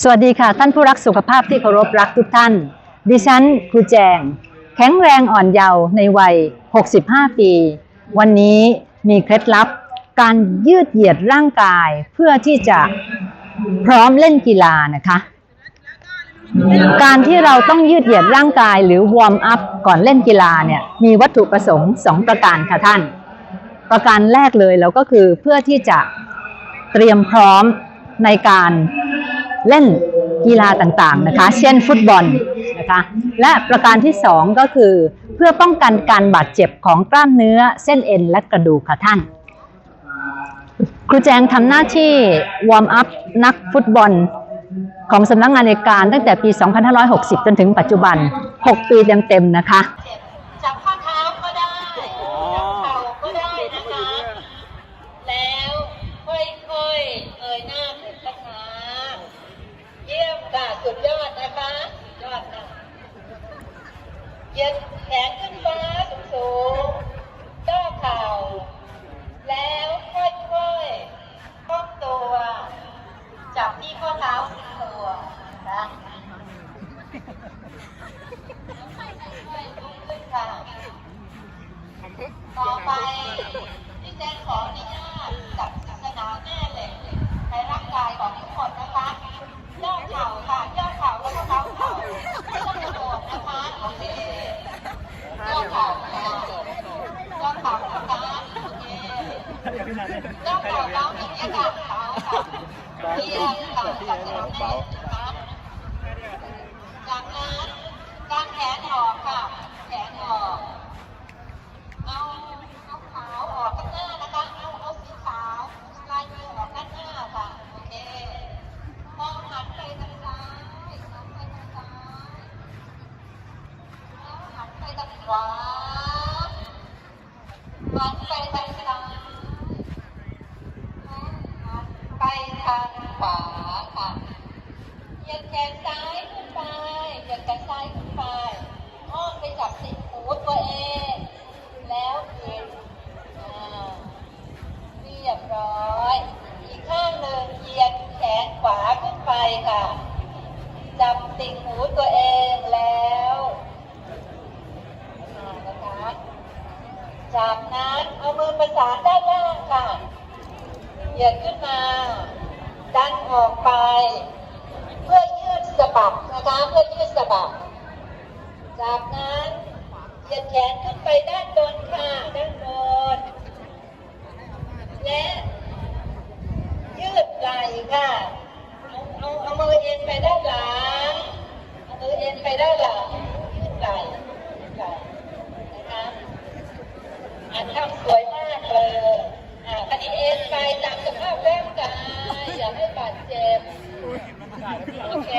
สวัสดีค่ะ ท่านผู้รักสุขภาพที่เคารพรักทุกท่าน ดิฉันครูแจง แข็งแรงอ่อนเยาว์ในวัย 65 ปี วันนี้มีเคล็ดลับ การยืดเหยียดร่างกายเพื่อที่จะพร้อมเล่นกีฬานะคะ การที่เราต้องยืดเหยียดร่างกายหรือวอร์มอัพก่อนเล่นกีฬาเนี่ยมีวัตถุประสงค์ 2 ประการค่ะท่าน ประการแรกเลยเราก็คือเพื่อที่จะเตรียมพร้อม ในการเล่นกีฬาต่างๆนะคะ เช่นฟุตบอลนะคะ และประการที่สองก็คือ เพื่อป้องกันการบาดเจ็บของกล้ามเนื้อเส้นเอ็นและกระดูกค่ะท่าน ครูแจงทำหน้าที่วอร์มอัพนักฟุตบอลของสำนักงานในการตั้งแต่ปี 2560 จนถึงปัจจุบัน 6 ปีเต็มๆนะคะ จับข้อเท้าก็ได้จับเข่าก็ได้นะคะ แล้วค่อยๆ เอ่ยหน้าขึ้นช้าๆเยี่ยมค่ะสุดยอดนะคะสุดยอดค่ะเหยียดแขนขึ้นฟ้าสูงๆย่อเข่า แล้วค่อยๆก้มตัว จับที่ข้อเท้าสุดตัวนะ ขึ้นค่ะ ต่อไปพี่แจงขออนุญาตจับสนามแม่เหล็กในร่างกายของทุกคนนะคะย่อเข่าค่ะย่อเข่าแล้วก็เท้าเข่าไม่ต้องกระโดดนะคะโอเคย่อเข่าค่ะย่อเข่านะคะโอเคย่อเข่าเท้าอย่างนี้ค่ะเท้าค่ะเทียงค่ะ จับสนามแม่เหล็กนะคะ จากนั้นกางแขนออกค่ะ แขนออก เอาเอาขาวออกข้างหน้านะคะ เอาเอาสีขาวลายมือออกด้านหน้าค่ะ โอเค มองหันไปทางซ้ายหันไปทางซ้ายแล้วหันไปทางขวาหันไปทางซ้ายหันไปทางขวาค่ะ เหยียดแขนซ้ายขึ้นไป เหยียดแขนซ้ายขึ้นไปอ้อมไปจับติดหูตัวเอง แล้วเหยียดอ่าเรียบร้อย อีกข้างหนึ่งเหยียดแขนขวาขึ้นไปค่ะ จับติ่งหูตัวเองแล้วอ่านะคะจากนั้นเอามือประสานด้านล่างค่ะเหยียดขึ้นมา ดันออกไป ยืดสะบักนะคะเพื่อยืดสะบักจากนั้นเหยียดแขนขึ้นไปด้านบนค่ะด้านบน และยืดไหล่ค่ะเอาเอาเอามือเอ็นไปด้านหลังเอามือเอ็นไปด้านหลังยืดไหล่ยืดไหล่นะคะอันทำสวยมากเลยอ่าคันนี้เอ็นไปตามสภาพร่างกายอย่าให้บาดเจ็บโอเค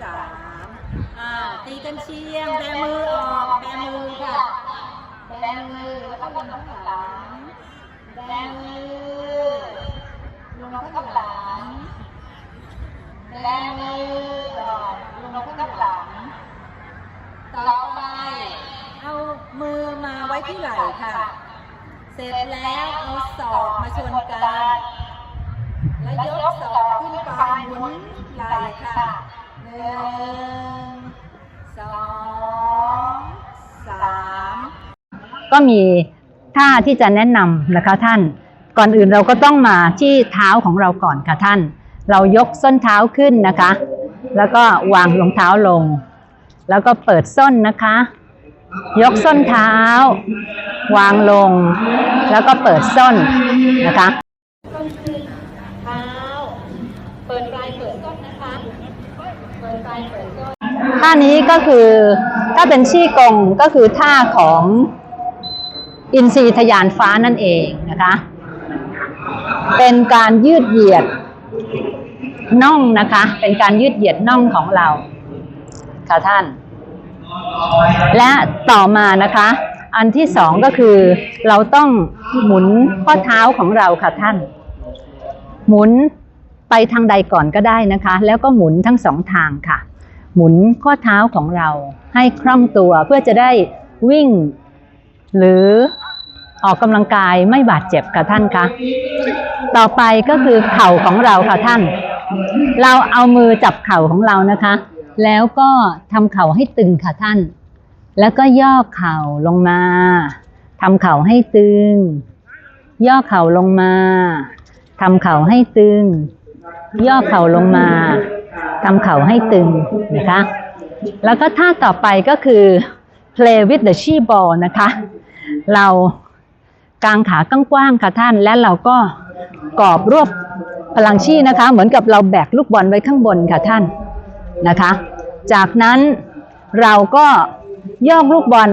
สามอ่าตีกันเชียงแบมือออกแบมือค่ะแบมือแล้วก็ลงข้างหลังแบมือลงข้างหลังแรงมือหย่อนลงข้างหลังต่อไปเอามือมาไว้ที่ไหล่ค่ะ เสร็จแล้วเอาศอกมาชนกัน แล้วยกศอกขึ้นไปหมุน ก็มีท่าที่จะแนะนำนะคะท่าน ก่อนอื่นเราก็ต้องมาที่เท้าของเราก่อนค่ะท่าน เรายกส้นเท้าขึ้นนะคะ แล้วก็วางรองเท้าลง แล้วก็เปิดส้นนะคะ ยกส้นเท้า วางลง แล้วก็เปิดส้นนะคะต้นขึ้นเท้าเปิดปลายเปิดต้นนะคะเปิดปลายเปิดต้นท่านี้ก็คือถ้าเป็นชี่กงก็คือท่าของ อินทรีทยานฟ้านั่นเองนะคะ เป็นการยืดเหยียดน่องนะคะ เป็นการยืดเหยียดน่องของเรา ค่ะท่าน และต่อมานะคะ อันที่สองก็คือ เราต้องหมุนข้อเท้าของเราค่ะท่าน หมุนไปทางใดก่อนก็ได้นะคะ แล้วก็หมุนทั้งสองทางค่ะ หมุนข้อเท้าของเราให้คล่องตัวเพื่อจะได้วิ่ง หรือ ออกกำลังกายไม่บาดเจ็บค่ะท่านคะต่อไปก็คือเข่าของเราค่ะท่าน เราเอามือจับเข่าของเรานะคะ แล้วก็ทำเข่าให้ตึงค่ะท่าน แล้วก็ย่อเข่าลงมาทำเข่าให้ตึง ย่อเข่าลงมาทำเข่าให้ตึง ย่อเข่าลงมาทำเข่าให้ตึงนะคะ แล้วก็ท่าต่อไปก็คือ play with the she ball นะคะ เรา กางขากว้างๆค่ะท่าน และเราก็กอบรวบพลังชีนะคะ เหมือนกับเราแบกลูกบอลไว้ข้างบนค่ะท่านนะคะ จากนั้นเราก็ยกลูกบอล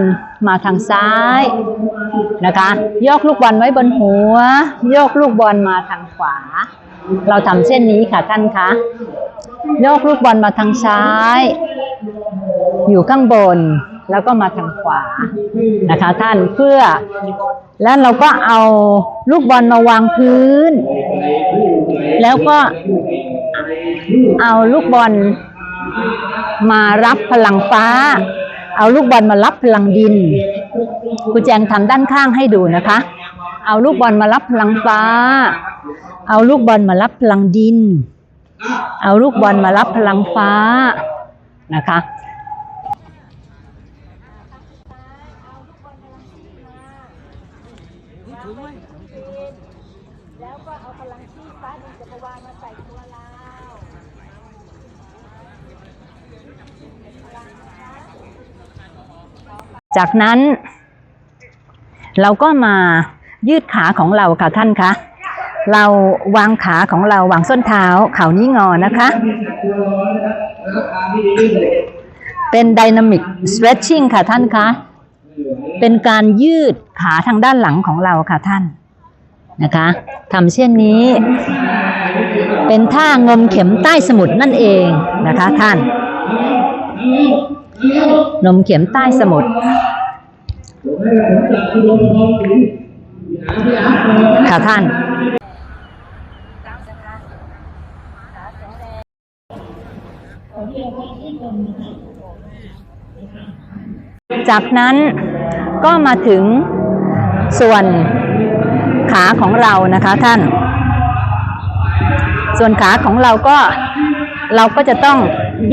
มาทางซ้ายนะคะยกลูกบอลไว้บนหัวโยกลูกบอลมาทางขวา เราทำเช่นนี้ค่ะท่านคะโยกลูกบอลมาทางซ้าย อยู่ข้างบน แล้วก็มาทางขวานะคะ ท่านเพื่อ แล้วเราก็เอาลูกบอลมาวางพื้น แล้วก็เอาลูกบอลมารับพลังฟ้า เอาลูกบอลมารับพลังดินครูแจงทำด้านข้างให้ดูนะคะ เอาลูกบอลมารับพลังฟ้า เอาลูกบอลมารับพลังดิน เอาลูกบอลมารับพลังฟ้านะคะ แล้วก็เอาพลังชีพฟ้าดินจักรวาลมาใส่ตัวเรา จากนั้นเราก็มายืดขาของเราค่ะท่านคะ เราวางขาของเราวางส้นเท้าเข่านี้งอนะคะ เป็น Dynamic Stretching ค่ะท่านคะ เป็นการยืดขาทางด้านหลังของเราค่ะท่านนะคะทำเช่นนี้ เป็นท่างมเข็มใต้สมุทรนั่นเองนะคะท่าน นมเข็มใต้สมุทรค่ะท่าน จากนั้นก็มาถึงส่วนขาของเรานะคะท่าน ส่วนขาของเราก็เราก็จะต้อง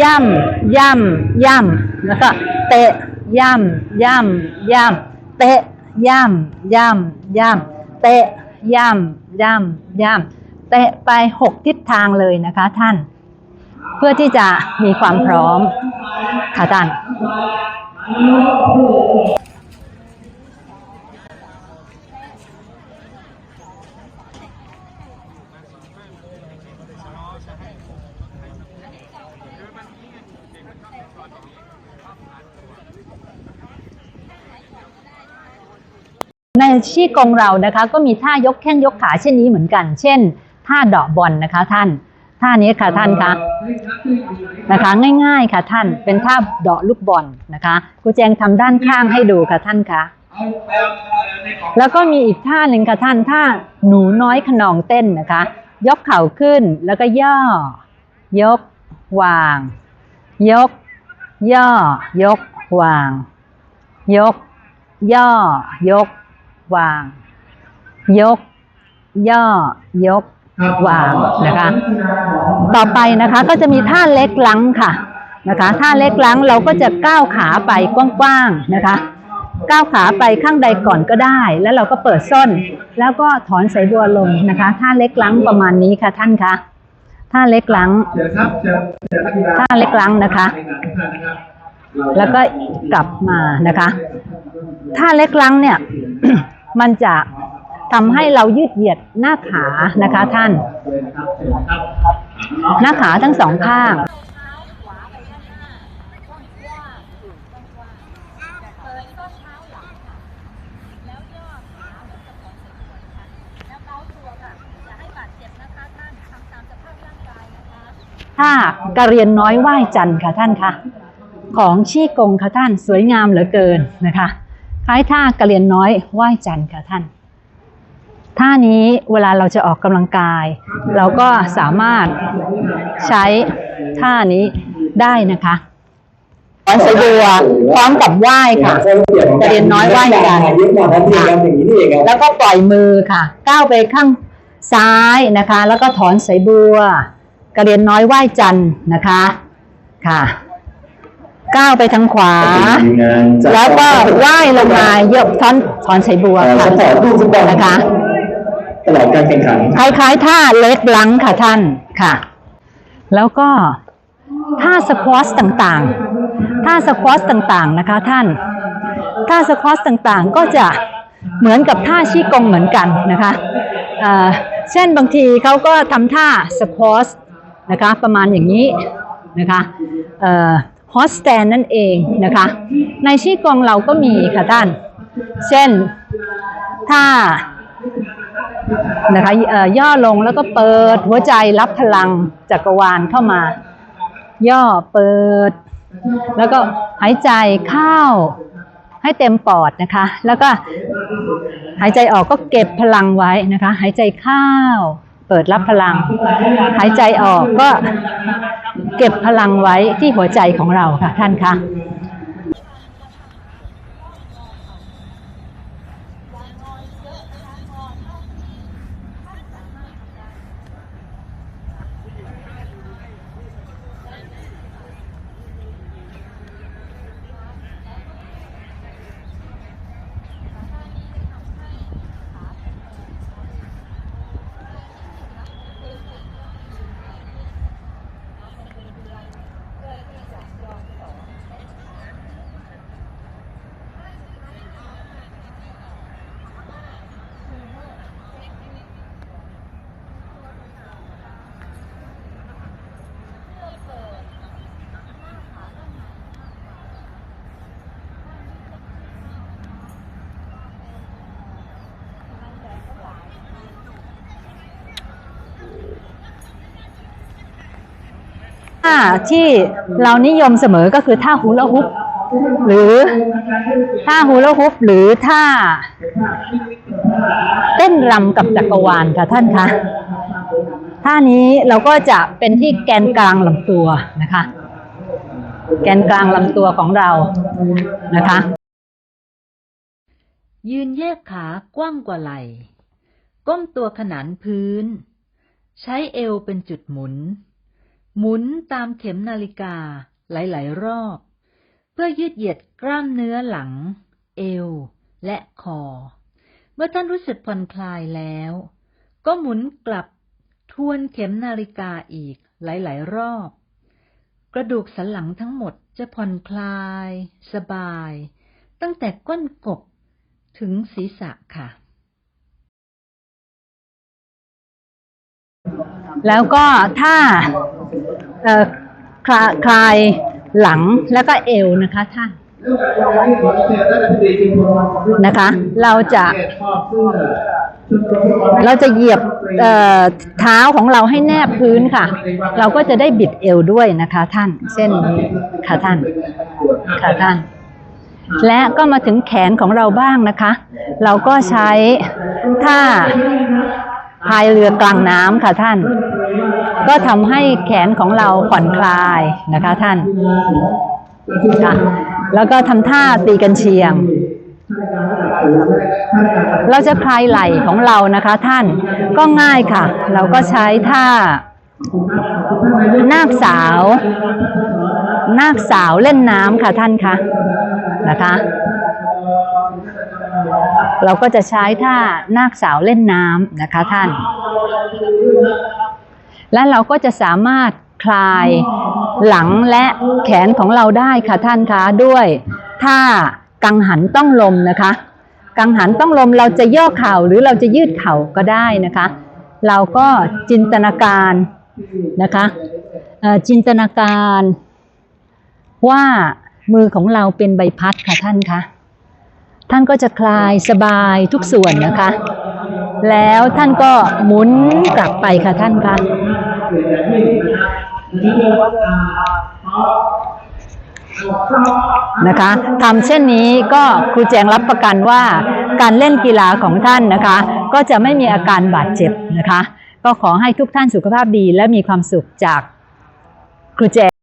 ย่ำย่ำย่ำ แล้วก็เตะย่ำย่ำย่ำเตะย่ำย่ำย่ำเตะย่ำย่ำย่ำเตะไปหกทิศทางเลยนะคะท่าน เพื่อที่จะมีความพร้อมค่ะท่าน ในชีกงเรานะคะก็มีท่ายกแข้งยกขาเช่นนี้เหมือนกัน เช่น ท่าเดาะบอลนะคะท่าน ท่านี้ค่ะท่านคะนะคะ ง่ายๆค่ะท่านเป็นท่าเดาะลูกบอลนะคะครูแจงทำด้านข้างให้ดูค่ะท่านคะแล้วก็มีอีกท่าหนึ่งค่ะท่านท่าหนูน้อยขนองเต้นนะคะ ยกเข่าขึ้นแล้วก็ย่อ ยก วาง ยก ย่อ ยก วาง ยก ย่อ ยก วาง ยก ย่อ ยก วางนะคะ ต่อไปนะคะก็จะมีท่าเล็กลังค่ะนะคะท่าเล็กลังเราก็จะก้าวขาไปกว้างๆนะคะ ก้าวขาไปข้างใดก่อนก็ได้ แล้วเราก็เปิดส้น แล้วก็ถอนสายบัวลงนะคะ ท่าเล็กลังประมาณนี้ค่ะท่านคะท่าเล็กลังท่าเล็กลังนะคะ แล้วก็กลับมานะคะ ท่าเล็กลังเนี่ย มันจะทำให้เรายืดเหยียดหน้าขานะคะท่าน หน้าขาทั้งสองข้างแล้ากะคะท่ากระเรียนน้อยไหว้จันทร์ค่ะท่านคะของชี่กงค่ะท่านสวยงามเหลือเกินนะคะ คล้ายท่ากระเรียนน้อยไหว้จันทร์ค่ะท่าน ท่านี้เวลาเราจะออกกำลังกาย เราก็สามารถใช้ท่านี้ได้นะคะถอนสะบัวพร้อมกับไหว้ค่ะกระเด็นน้อยไหว้กันคหมอทันทีครับอย่างนี้นี่เองครับแล้วก็ปล่อยมือค่ะ ก้าวไปข้างซ้ายนะคะ แล้วก็ถอนสายบัวกระเด็นน้อยไหว้จันทร์นะคะค่ะ ก้าวไปทางขวา แล้วก็ไหว้ลงมาเหยกถอนถอนสายบัวค่ะสอนลูกฟุตบอลนะคะตลอดการแข่งขันคล้ายๆท่าเล็กลังค่ะท่านค่ะ แล้วก็ท่าสควอชต่างๆท่าสควอชต่างๆนะคะท่านท่าสควอชต่างๆก็จะเหมือนกับท่าชี้กงเหมือนกันนะคะเอ่อเช่นบางทีเขาก็ทำท่าสควอชนะคะ ประมาณอย่างนี้นะคะ ฮอสแตนนั่นเองนะคะ ในชี้กงเราก็มีค่ะท่าน เช่นท่านะคะย่อลงแล้วก็เปิดหัวใจรับพลังจักรวาลเข้ามา ย่อเปิด แล้วก็หายใจเข้าให้เต็มปอดนะคะ แล้วก็หายใจออกก็เก็บพลังไว้นะคะ หายใจเข้า ปิดรับพลัง หายใจออกก็เก็บพลังไว้ที่หัวใจของเราค่ะท่านคะ ท่าที่เรานิยมเสมอก็คือท่าฮูลาฮุปหรือท่าฮูลาฮุปหรือท่าเต้นรำกับจักรวาลค่ะท่านคะท่านี้เราก็จะเป็นที่แกนกลางลำตัวนะคะ แกนกลางลำตัวของเรานะคะ ยืนแยกขากว้างกว่าไหล่ ก้มตัวขนานพื้น ใช้เอวเป็นจุดหมุน หมุนตามเข็มนาฬิกาหลายๆ รอบ เพื่อยืดเหยียดกล้ามเนื้อหลัง เอว และคอ เมื่อท่านรู้สึกผ่อนคลายแล้ว ก็หมุนกลับทวนเข็มนาฬิกาอีกหลาย ๆ รอบ กระดูกสันหลังทั้งหมดจะผ่อนคลาย สบาย ตั้งแต่ก้นกบถึงศีรษะค่ะ แล้วก็ถ้าคลาคลายหลังแล้วก็เอวนะคะท่านนะคะ เราจะเราจะเหยียบเอ่อเท้าของเราให้แนบพื้นค่ะ เราก็จะได้บิดเอวด้วยนะคะ ท่าน เส้นนี้ค่ะท่านค่ะท่าน และก็มาถึงแขนของเราบ้างนะคะ เราก็ใช้ท่า พายเรือกลางน้ำค่ะท่าน ก็ทำให้แขนของเราผ่อนคลายนะคะท่านค่ะแล้วก็ทำท่าตีกันเชียง เราจะคลายไหล่ของเรานะคะท่านก็ง่ายค่ะ เราก็ใช้ท่านาคสาว นาคสาวเล่นน้ำค่ะท่านคะนะคะ เราก็จะใช้ท่านาคสาวเล่นน้ำนะคะท่าน และเราก็จะสามารถคลายหลังและแขนของเราได้ค่ะท่านคะด้วยท่ากังหันต้องลมนะคะ กังหันต้องลมเราจะย่อเข่าหรือเราจะยืดเข่าก็ได้นะคะ เราก็จินตนาการนะคะจินตนาการว่ามือของเราเป็นใบพัดค่ะท่านคะ ท่านก็จะคลายสบายทุกส่วนนะคะ แล้วท่านก็หมุนกลับไปค่ะท่านคะนะคะทำเช่นนี้ก็ครูแจงรับประกันว่าการเล่นกีฬาของท่านนะคะ ก็จะไม่มีอาการบาดเจ็บนะคะ ก็ขอให้ทุกท่านสุขภาพดีและมีความสุขจากครูแจง